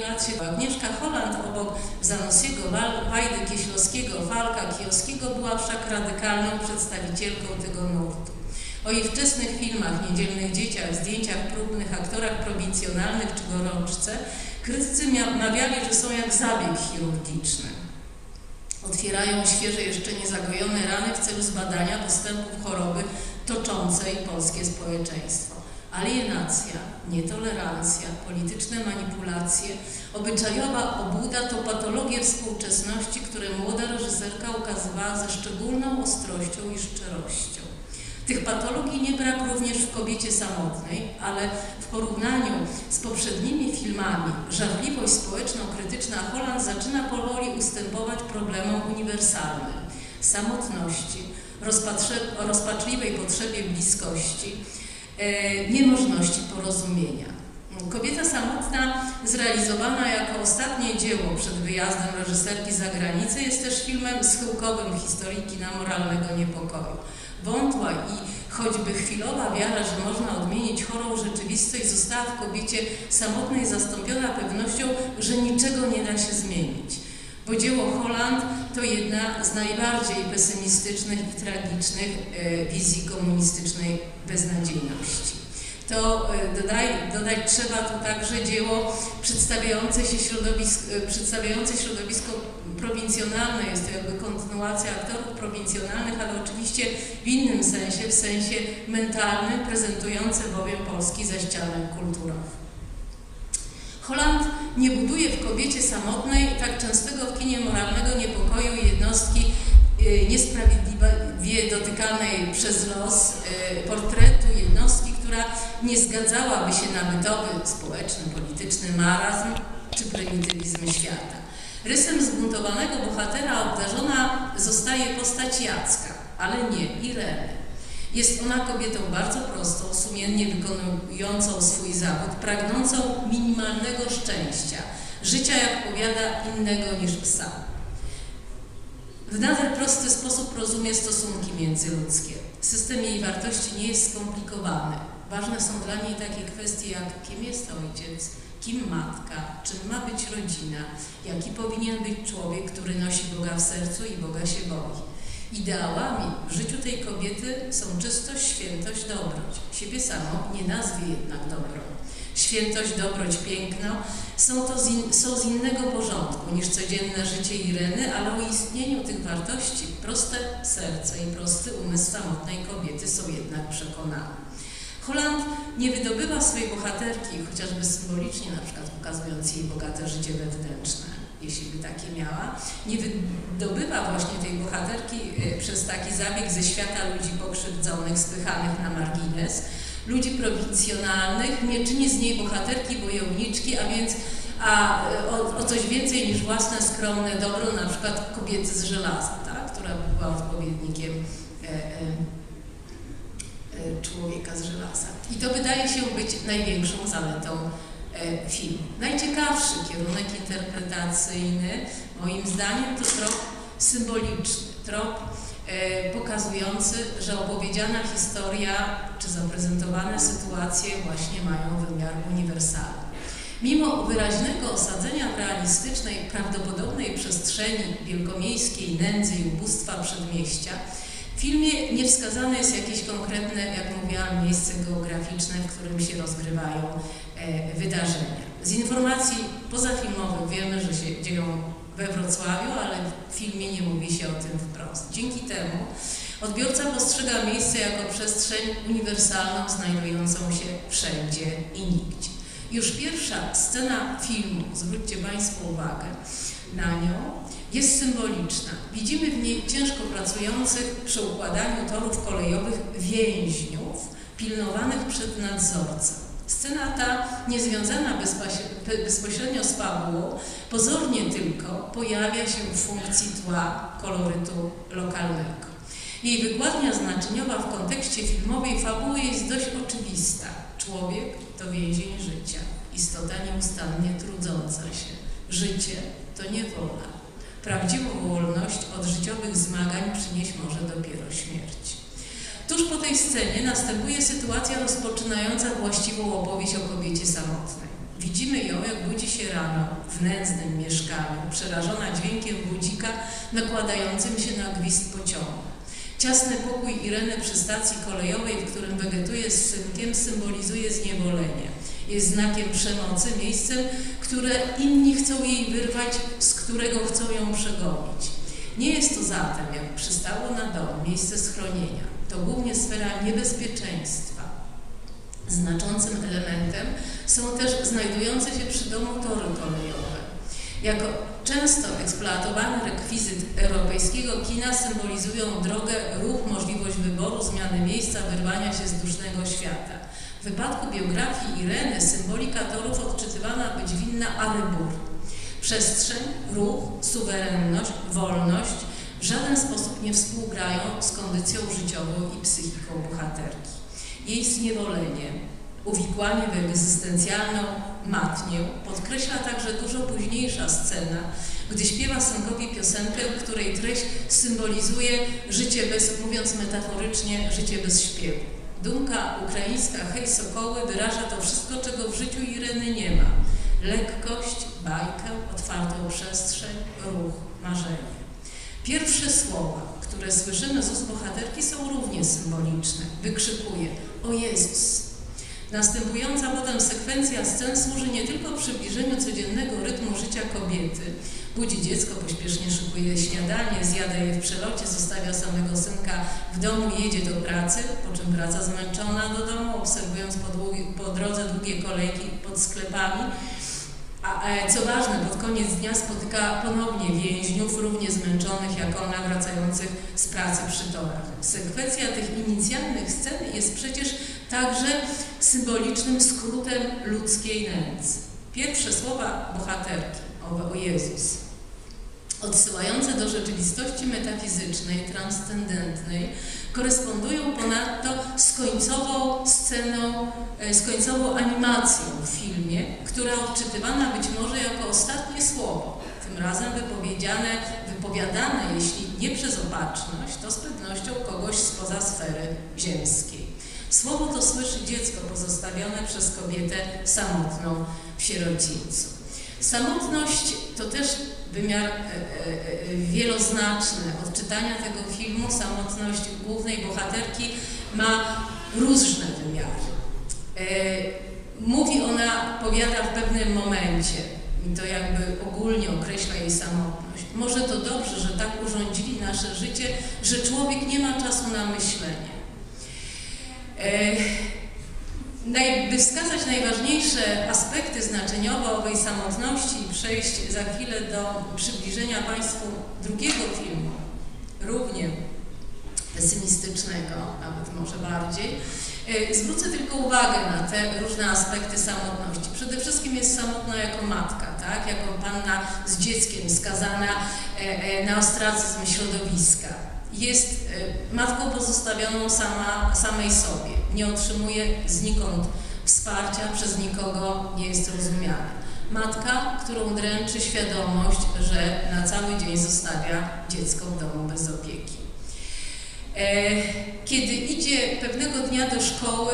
lat się Agnieszka Holland obok Zanosiego, Wajdy Kieślowskiego, Walka Kijowskiego była wszak radykalną przedstawicielką tego nurtu. O jej wczesnych filmach, Niedzielnych Dzieciach, zdjęciach próbnych, aktorach prowincjonalnych czy gorączce krytycy mawiali, że są jak zabieg chirurgiczny. Otwierają świeże, jeszcze niezagojone rany w celu zbadania postępów choroby toczącej polskie społeczeństwo. Alienacja, nietolerancja, polityczne manipulacje, obyczajowa obłuda to patologie współczesności, które młoda reżyserka ukazywała ze szczególną ostrością i szczerością. Tych patologii nie brak również w kobiecie samotnej, ale w porównaniu z poprzednimi filmami żarliwość społeczno-krytyczna Holland zaczyna powoli ustępować problemom uniwersalnym samotności, rozpaczliwej potrzebie bliskości, niemożności porozumienia. Kobieta samotna, zrealizowana jako ostatnie dzieło przed wyjazdem reżyserki za granicę, jest też filmem schyłkowym historii kina moralnego niepokoju. Wątła i choćby chwilowa wiara, że można odmienić chorą rzeczywistość, została w kobiecie samotnej zastąpiona pewnością, że niczego nie da się zmienić. Bo dzieło Holland to jedna z najbardziej pesymistycznych i tragicznych e, wizji komunistycznej beznadziejności to e, dodaj, dodać trzeba tu także dzieło przedstawiające, się środowisk, e, przedstawiające środowisko prowincjonalne. Jest to jakby kontynuacja aktorów prowincjonalnych, ale oczywiście w innym sensie, w sensie mentalnym, prezentujące bowiem Polski za ścianem kulturowy. Holland nie buduje w kobiecie samotnej tak częstego w kinie moralnego niepokoju jednostki niesprawiedliwie dotykanej przez los portretu jednostki, która nie zgadzałaby się na bytowy, społeczny, polityczny marazm czy prymitywizm świata. Rysem zbuntowanego bohatera obdarzona zostaje postać Jacka, ale nie Ireny. Jest ona kobietą bardzo prostą, sumiennie wykonującą swój zawód, pragnącą minimalnego szczęścia, życia, jak powiada, innego niż sam. W nader prosty sposób rozumie stosunki międzyludzkie. System jej wartości nie jest skomplikowany. Ważne są dla niej takie kwestie jak kim jest ojciec, kim matka, czym ma być rodzina, jaki powinien być człowiek, który nosi Boga w sercu i Boga się boi. Ideałami w życiu tej kobiety są czystość, świętość, dobroć. Siebie samo nie nazwie jednak dobrą. Świętość, dobroć, piękno są, to z in, są z innego porządku niż codzienne życie Ireny, ale o istnieniu tych wartości proste serce i prosty umysł samotnej kobiety są jednak przekonane. Holland nie wydobywa swojej bohaterki, chociażby symbolicznie, na przykład pokazując jej bogate życie wewnętrzne, jeśli by takie miała, nie wydobywa właśnie tej bohaterki y, przez taki zabieg ze świata ludzi pokrzywdzonych, spychanych na margines, ludzi prowincjonalnych, nie czyni z niej bohaterki bojowniczki, a więc a, o, o, coś więcej niż własne skromne dobro, na przykład kobiety z żelaza, tak? która była odpowiednikiem e, e, E, człowieka z żelaza. I to wydaje się być największą zaletą e, filmu. Najciekawszy kierunek interpretacyjny, moim zdaniem, to trop symboliczny, trop e, pokazujący, że opowiedziana historia czy zaprezentowane sytuacje właśnie mają wymiar uniwersalny. Mimo wyraźnego osadzenia w realistycznej, prawdopodobnej przestrzeni wielkomiejskiej nędzy i ubóstwa przedmieścia, w filmie nie wskazane jest jakieś konkretne, jak mówiłam, miejsce geograficzne, w którym się rozgrywają e, wydarzenia. Z informacji pozafilmowych wiemy, że się dzieją we Wrocławiu, ale w filmie nie mówi się o tym wprost. Dzięki temu odbiorca postrzega miejsce jako przestrzeń uniwersalną, znajdującą się wszędzie i nigdzie. Już pierwsza scena filmu, zwróćcie Państwo uwagę na nią, jest symboliczna. Widzimy w niej ciężko pracujących przy układaniu torów kolejowych więźniów pilnowanych przed nadzorcą. Scena ta, niezwiązana bezpośrednio z fabułą, pozornie tylko pojawia się w funkcji tła kolorytu lokalnego. Jej wykładnia znaczeniowa w kontekście filmowej fabuły jest dość oczywista. Człowiek to więzień życia, istota nieustannie trudząca się. Życie to niewola. Prawdziwą wolność od życiowych zmagań przynieść może dopiero śmierć. Tuż po tej scenie następuje sytuacja rozpoczynająca właściwą opowieść o kobiecie samotnej. Widzimy ją, jak budzi się rano w nędznym mieszkaniu, przerażona dźwiękiem budzika nakładającym się na gwizd pociągu. Ciasny pokój Ireny przy stacji kolejowej, w którym wegetuje z synkiem, symbolizuje zniewolenie. Jest znakiem przemocy, miejscem, które inni chcą jej wyrwać, z którego chcą ją przegonić. Nie jest to zatem, jak przystało na dom, miejsce schronienia. To głównie sfera niebezpieczeństwa. Znaczącym elementem są też znajdujące się przy domu tory kolejowe. Jako często eksploatowany rekwizyt europejskiego kina symbolizują drogę, ruch, możliwość wyboru, zmiany miejsca, wyrwania się z dusznego świata. W wypadku biografii Ireny symbolika torów odczytywana być winna arybur. Przestrzeń, ruch, suwerenność, wolność w żaden sposób nie współgrają z kondycją życiową i psychiką bohaterki. Jej zniewolenie, uwikłanie w egzystencjalną matnię podkreśla także dużo późniejsza scena, gdy śpiewa synkowi piosenkę, której treść symbolizuje życie bez, mówiąc metaforycznie, życie bez śpiewu. Dumka ukraińska Hej Sokoły wyraża to wszystko, czego w życiu Ireny nie ma. Lekkość, bajkę, otwartą przestrzeń, ruch, marzenie. Pierwsze słowa, które słyszymy z ust bohaterki są równie symboliczne. Wykrzykuje o Jezus. Następująca potem sekwencja scen służy nie tylko przybliżeniu codziennego rytmu życia kobiety. Budzi dziecko, pośpiesznie szykuje śniadanie, zjada je w przelocie, zostawia samego synka w domu, jedzie do pracy, po czym wraca zmęczona do domu, obserwując po, długi, po drodze długie kolejki pod sklepami. A e, co ważne, pod koniec dnia spotyka ponownie więźniów, równie zmęczonych jak ona, wracających z pracy przy torach. Sekwencja tych inicjalnych scen jest przecież także symbolicznym skrótem ludzkiej nędzy. Pierwsze słowa bohaterki, owe o Jezus, odsyłające do rzeczywistości metafizycznej, transcendentnej, korespondują ponadto z końcową sceną, e, z końcową animacją w filmie, która odczytywana być może jako ostatnie słowo, tym razem wypowiedziane, wypowiadane, jeśli nie przez opatrzność, to z pewnością kogoś spoza sfery ziemskiej. Słowo to słyszy dziecko pozostawione przez kobietę samotną w sierocińcu. Samotność to też wymiar e, e, e, wieloznaczny. Od czytania tego filmu samotność głównej bohaterki ma różne wymiary. Mówi ona, powiada w pewnym momencie, i to jakby ogólnie określa jej samotność. Może to dobrze, że tak urządzili nasze życie, że człowiek nie ma czasu na myślenie. By wskazać najważniejsze aspekty znaczeniowe owej samotności i przejść za chwilę do przybliżenia Państwu drugiego filmu, równie pesymistycznego, nawet może bardziej, e, zwrócę tylko uwagę na te różne aspekty samotności. Przede wszystkim jest samotna jako matka, tak? jako panna z dzieckiem skazana e, e, na ostracyzm środowiska. Jest matką pozostawioną sama, samej sobie, nie otrzymuje znikąd wsparcia przez nikogo nie jest rozumiane. Matka, którą dręczy świadomość, że na cały dzień zostawia dziecko w domu bez opieki. E, kiedy idzie pewnego dnia do szkoły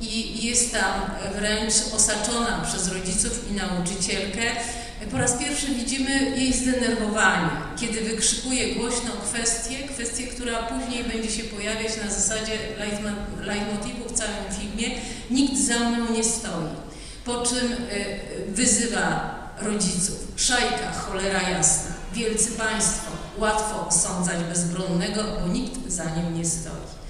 i jest tam wręcz osaczona przez rodziców i nauczycielkę, po raz pierwszy widzimy jej zdenerwowanie, kiedy wykrzykuje głośno kwestię, kwestię, która później będzie się pojawiać na zasadzie leitmotivu w całym filmie. Nikt za mną nie stoi. Po czym y, wyzywa rodziców. Szajka, cholera jasna. Wielcy Państwo, łatwo osądzać bezbronnego, bo nikt za nim nie stoi.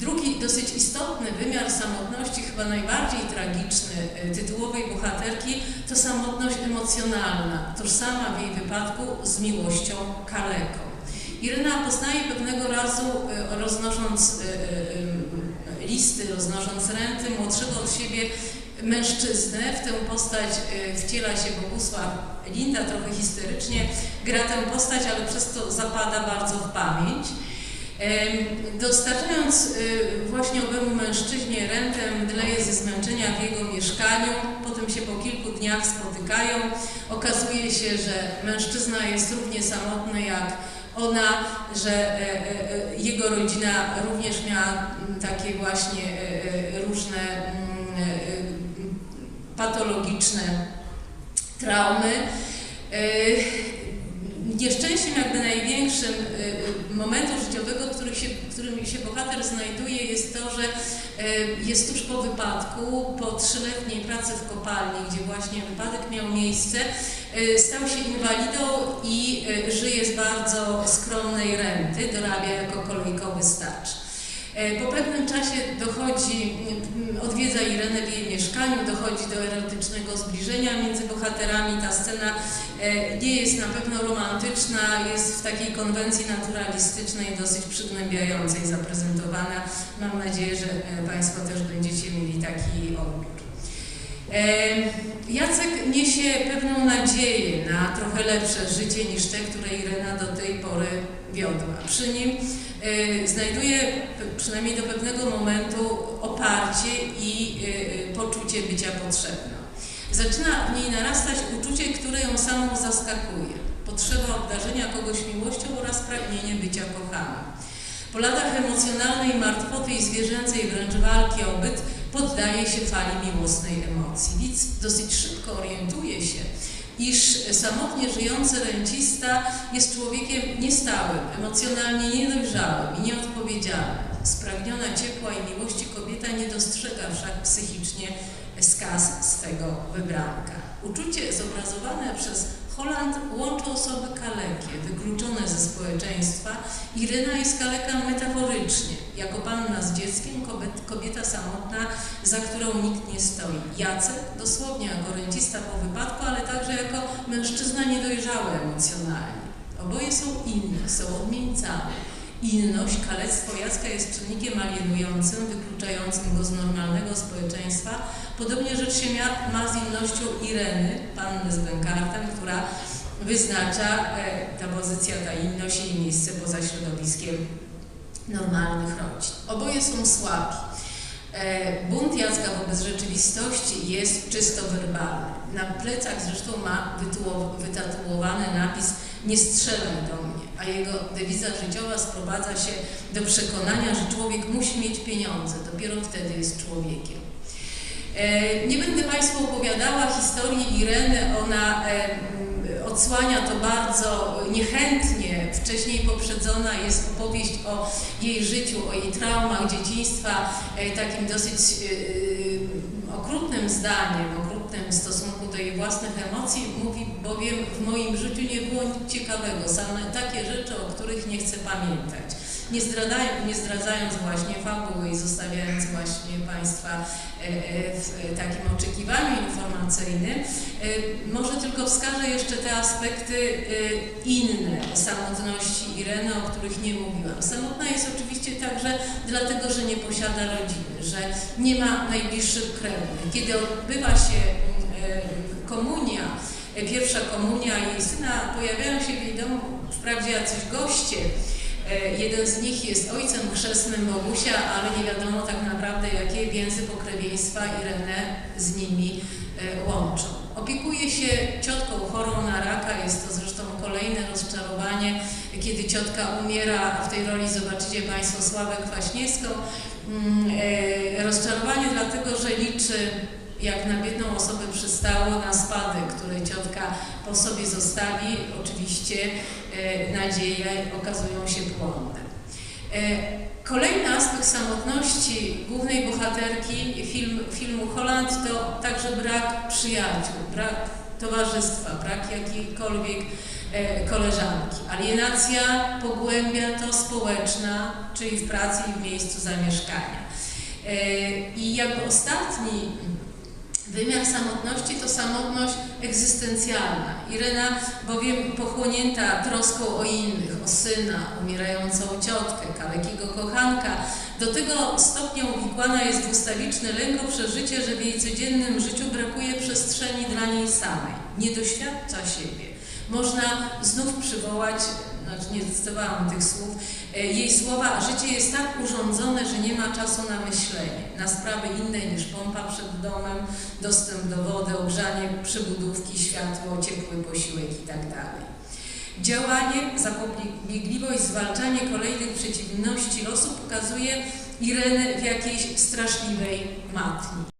Drugi dosyć istotny wymiar samotności, chyba najbardziej tragiczny e, tytułowej bohaterki, to samotność emocjonalna, tożsama w jej wypadku z miłością kaleką. Irena poznaje pewnego razu, e, roznosząc e, listy, roznosząc renty, młodszego od siebie mężczyznę. W tę postać wciela się Bogusław Linda, trochę historycznie gra tę postać, ale przez to zapada bardzo w pamięć. Dostarczając y, właśnie owemu mężczyźnie rentę, mdleje ze zmęczenia w jego mieszkaniu, potem się po kilku dniach spotykają. Okazuje się, że mężczyzna jest równie samotny jak ona, że e, e, e, jego rodzina również miała takie właśnie różne patologiczne traumy. Nieszczęściem jakby największym momentu życiowego, w którym się, w którym się bohater znajduje jest to, że jest tuż po wypadku, po trzyletniej pracy w kopalni, gdzie właśnie wypadek miał miejsce, stał się inwalidą i żyje z bardzo skromnej renty, dorabia jako kolejkowy stacz. E, po pewnym czasie dochodzi, mm, odwiedza Irenę w jej mieszkaniu, dochodzi do erotycznego zbliżenia między bohaterami. Ta scena e, nie jest na pewno romantyczna, jest w takiej konwencji naturalistycznej, dosyć przygnębiającej zaprezentowana. Mam nadzieję, że e, Państwo też będziecie mieli taki odbiór. Jacek niesie pewną nadzieję na trochę lepsze życie niż te, które Irena do tej pory wiodła. Przy nim y, znajduje przynajmniej do pewnego momentu oparcie i y, poczucie bycia potrzebną. Zaczyna w niej narastać uczucie, które ją samą zaskakuje. Potrzeba obdarzenia kogoś miłością oraz pragnienie bycia kochaną. Po latach emocjonalnej martwoty i zwierzęcej wręcz walki o byt poddaje się fali miłosnej emocji. Widz dosyć szybko orientuje się, iż samotnie żyjący rencista jest człowiekiem niestałym, emocjonalnie niedojrzałym i nieodpowiedzialnym. Spragniona ciepła i miłości kobieta nie dostrzega wszak psychicznie skaz swego wybranka. Uczucie zobrazowane przez Holand łączy osoby kalekie, wykluczone ze społeczeństwa. Iryna jest kaleka metaforycznie, jako panna z dzieckiem, kobieta samotna, za którą nikt nie stoi. Jacek dosłownie jako rencista po wypadku, ale także jako mężczyzna niedojrzały emocjonalnie. Oboje są inne, są odmieńcami. Inność, kalectwo Jacka jest czynnikiem alienującym, wykluczającym go z normalnego społeczeństwa. Podobnie rzecz się ma z innością Ireny, panny z Benkartem, która wyznacza e, ta pozycja, ta inność jej miejsce poza środowiskiem normalnych rodzin. Oboje są słabi. E, bunt Jacka wobec rzeczywistości jest czysto werbalny. Na plecach zresztą ma wytatuowany napis nie strzelaj do mnie, a jego dewiza życiowa sprowadza się do przekonania, że człowiek musi mieć pieniądze, dopiero wtedy jest człowiekiem. E, nie będę Państwu opowiadała historii Ireny, ona e, odsłania to bardzo niechętnie. Wcześniej poprzedzona jest opowieść o jej życiu, o jej traumach dzieciństwa, e, takim dosyć okrutnym zdaniem, okrutnym w stosunku do jej własnych emocji. Mówi bowiem, w moim życiu nie było nic ciekawego, same takie rzeczy, o których nie chcę pamiętać nie, nie zdradzając właśnie fabuły i zostawiając właśnie Państwa e, e, w takim oczekiwaniu informacyjnym, e, może tylko wskażę jeszcze te aspekty inne samotności Ireny, o których nie mówiłam. Samotna jest oczywiście także dlatego, że nie posiada rodziny, że nie ma najbliższych krewnych. Kiedy odbywa się komunia, pierwsza komunia jej syna, pojawiają się w jej domu wprawdzie jacyś goście, jeden z nich jest ojcem chrzestnym Bogusia, ale nie wiadomo tak naprawdę, jakie więzy pokrewieństwa Irenę z nimi e, łączą. Opiekuje się ciotką chorą na raka, jest to zresztą kolejne rozczarowanie, kiedy ciotka umiera, w tej roli zobaczycie Państwo Sławę Kwaśniewską. Mm, e, rozczarowanie dlatego, że liczy jak na biedną osobę przystało na spadek, który ciotka po sobie zostawi, oczywiście e, nadzieje okazują się płonne. E, kolejny aspekt samotności głównej bohaterki film, filmu Holland to także brak przyjaciół, brak towarzystwa, brak jakiejkolwiek e, koleżanki. Alienacja pogłębia to społeczna, czyli w pracy i w miejscu zamieszkania. I jakby ostatni Wymiar samotności to samotność egzystencjalna. Irena bowiem pochłonięta troską o innych, o syna, umierającą ciotkę, kalekiego kochanka, do tego stopnia uwikłana jest w ustawiczny lęk o przeżycie, że w jej codziennym życiu brakuje przestrzeni dla niej samej. Nie doświadcza siebie. Można znów przywołać znaczy nie zdecydowałam tych słów, e, jej słowa, życie jest tak urządzone, że nie ma czasu na myślenie, na sprawy inne niż pompa przed domem, dostęp do wody, ogrzanie przybudówki, światło, ciepły posiłek itd. Tak Działanie, zapobiegliwość, zwalczanie kolejnych przeciwności losu pokazuje Irenę w jakiejś straszliwej matni.